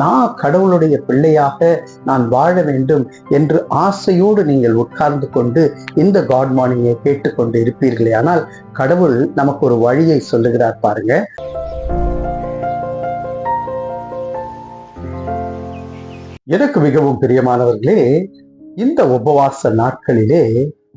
நான் கடவுளுடைய பிள்ளையாக நான் வாழ வேண்டும் என்று ஆசையோடு நீங்கள் உட்கார்ந்து கொண்டு இந்த காட் மார்னிங்கை கேட்டுக்கொண்டு இருப்பீர்களே. ஆனால் கடவுள் நமக்கு ஒரு வழியை சொல்லுகிறார் பாருங்க. எனக்கு மிகவும் பிரியமானவர்களே இந்த உபவாச நாட்களிலே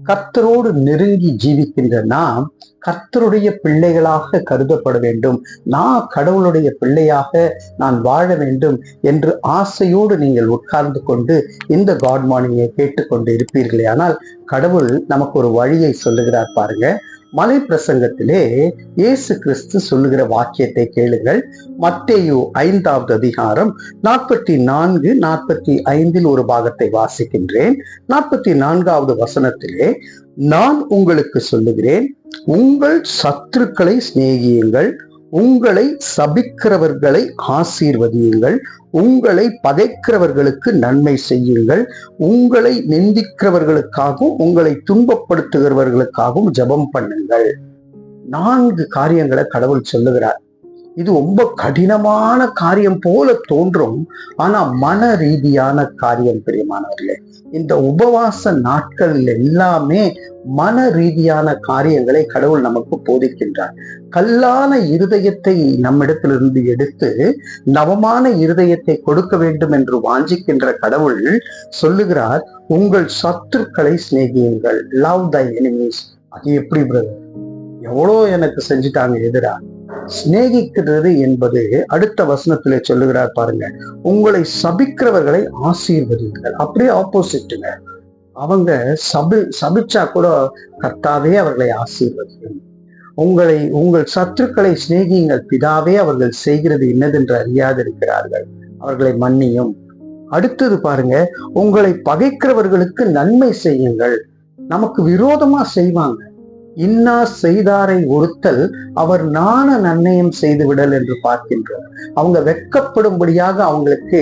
கர்த்தரோடு நெருங்கி ஜீவிக்கின்ற நாம் கர்த்தருடைய பிள்ளைகளாக கருதப்பட வேண்டும். நான் கடவுளுடைய பிள்ளையாக நான் வாழ வேண்டும் என்று ஆசையோடு நீங்கள் உட்கார்ந்து கொண்டு இந்த காட் மார்னிங்கை கேட்டுக்கொண்டு இருப்பீர்களே. ஆனால் கடவுள் நமக்கு ஒரு வழியை சொல்லுகிறார் பாருங்க. மலை பிரசங்கத்திலே இயேசு கிறிஸ்து சொல்லுகிற வாக்கியத்தை கேளுங்கள். மத்தேயு ஐந்தாவது அதிகாரம் நாற்பத்தி நான்கு நாற்பத்தி ஐந்தில் ஒரு பாகத்தை வாசிக்கின்றேன். நாற்பத்தி நான்காவது வசனத்திலே நான் உங்களுக்கு சொல்லுகிறேன் உங்கள் சத்துருக்களை சிநேகியுங்கள். உங்களை சபிக்கிறவர்களை ஆசீர்வதியுங்கள். உங்களை பகைக்கிறவர்களுக்கு நன்மை செய்யுங்கள். உங்களை நிந்திக்கிறவர்களுக்காகவும் உங்களை துன்பப்படுத்துகிறவர்களுக்காகவும் ஜெபம் பண்ணுங்கள். நான்கு காரியங்களை கடவுள் சொல்லுகிறார். இது ரொம்ப கடினமான காரியம் போல தோன்றும். ஆனா மன ரீதியான காரியம் பிரியமானவர்களே இந்த உபவாச நாட்கள் எல்லாமே மன ரீதியான காரியங்களை கடவுள் நமக்கு போதிக்கின்றார். கல்லான இருதயத்தை நம்மிடத்திலிருந்து எடுத்து நவமான இருதயத்தை கொடுக்க வேண்டும் என்று வாஞ்சிக்கின்ற கடவுள் சொல்லுகிறார் உங்கள் சத்துருக்களை சிநேகியுங்கள். லவ் த எனிமீஸ் அது எப்படி பிரதர் எவ்வளோ எனக்கு செஞ்சுட்டாங்க எதிராக சிநேகிக்கிறது என்பது அடுத்த வசனத்திலே சொல்லுகிறார் பாருங்க. உங்களை சபிக்கிறவர்களை ஆசீர்வதிங்கள் அப்படியே ஆப்போசிட்டுங்க அவங்க சபி சபிச்சா கூட கர்த்தாவே அவர்களை ஆசீர்வதிக்கும் உங்களை உங்கள் சத்துருக்களை சிநேகியுங்கள். பிதாவே அவர்கள் செய்கிறது என்னதென்று அறியாதிருக்கிறார்கள். அவர்களை மன்னியும். அடுத்தது பாருங்க. உங்களை பகைக்கிறவர்களுக்கு நன்மை செய்யுங்கள். நமக்கு விரோதமா செய்வாங்க. இன்னா செய்தாரை ஒருத்தல் அவர் நாண நன்னயம் செய்து விடல் என்று பார்க்கின்றோம். அவங்க வெட்கப்படும்படியாக அவங்களுக்கு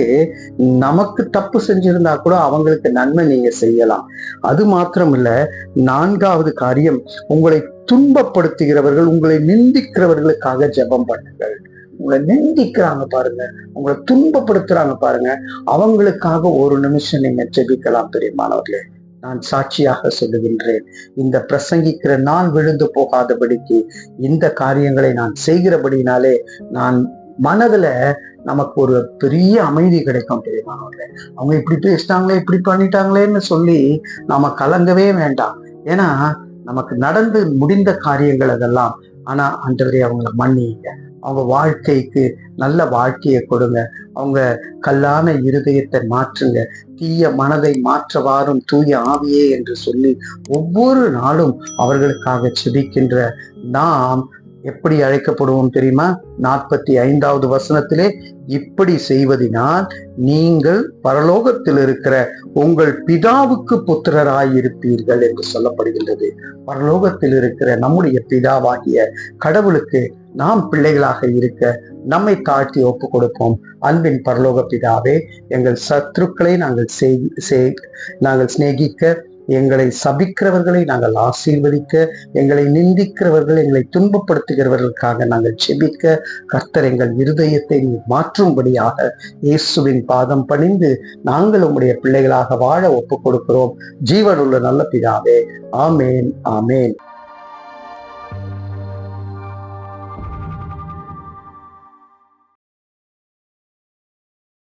நமக்கு தப்பு செஞ்சிருந்தா கூட அவங்களுக்கு நன்மை நீங்க செய்யலாம். அது மாத்திரம் இல்ல நான்காவது காரியம் உங்களை துன்பப்படுத்துகிறவர்கள் உங்களை நிந்திக்கிறவர்களுக்காக ஜெபம் பண்ணுங்கள். உங்களை நிந்திக்கிறாங்க பாருங்க உங்களை துன்பப்படுத்துறாங்க பாருங்க அவங்களுக்காக ஒரு நிமிஷம் நீங்க ஜெபிக்கலாம் பெரியமானவர்களே. நான் சாட்சியாக சொல்லுகின்றேன். இந்த பிரசங்கிக்கிற நான் விழுந்து போகாதபடிக்கு இந்த காரியங்களை நான் செய்கிறபடினாலே நான் மனதுல நமக்கு ஒரு பெரிய அமைதி கிடைக்கும் பெரியமானவர்களே அவங்க இப்படி பேசிட்டாங்களே இப்படி பண்ணிட்டாங்களேன்னு சொல்லி நாம கலங்கவே வேண்டாம். ஏன்னா நமக்கு நடந்து முடிந்த காரியங்கள் அதெல்லாம். ஆனா அன்றவரே அவங்கள மன்னிங்க அவங்க வாழ்க்கைக்கு நல்ல வாழ்க்கையை கொடுங்க. அவங்க கல்லான இருதயத்தை மாற்றுங்க. தீய மனதை மாற்றவாறும் தூய ஆவியே என்று சொல்லி ஒவ்வொரு நாளும் அவர்களுக்காக செபிக்கின்ற நாம் எப்படி அழைக்கப்படுவோம் தெரியுமா? நாற்பத்தி ஐந்தாவது வசனத்திலே இப்படி செய்வதினால் நீங்கள் பரலோகத்தில் இருக்கிற உங்கள் பிதாவுக்கு புத்திரராயிருப்பீர்கள் என்று சொல்லப்படுகின்றது. பரலோகத்தில் இருக்கிற நம்முடைய பிதாவாகிய கடவுளுக்கு நாம் பிள்ளைகளாக இருக்க நம்மை தாழ்த்தி ஒப்பு கொடுப்போம் அன்பின் பரலோக பிதாவே எங்கள் சத்ருக்களை நாங்கள் நாங்கள் சிநேகிக்க எங்களை சபிக்கிறவர்களை நாங்கள் ஆசீர்வதிக்க எங்களை நிந்திக்கிறவர்கள் எங்களை துன்பப்படுத்துகிறவர்களுக்காக நாங்கள் செபிக்க கர்த்தர் எங்கள் இருதயத்தை மாற்றும்படியாக இயேசுவின் பாதம் பணிந்து நாங்கள் உம்முடைய பிள்ளைகளாக வாழ ஒப்புக் கொடுக்கிறோம் ஜீவனுள்ள நல்ல பிதாவே ஆமேன் ஆமேன்.